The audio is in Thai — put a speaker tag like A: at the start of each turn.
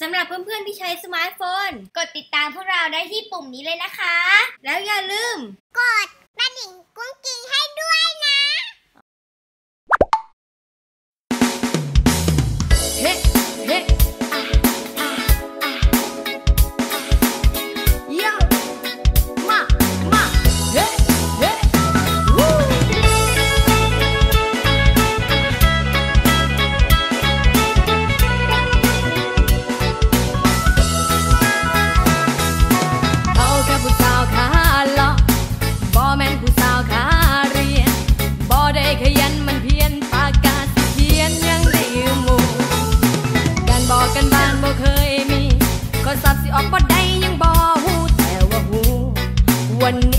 A: สำหรับเพื่อนๆที่ใช้สมาร์ทโฟน กดติดตามพวกเราได้ที่ปุ่มนี้เลยนะคะ แล้วอย่าลืม
B: กดกระดิ่งกุ้งกิ้งให้ one.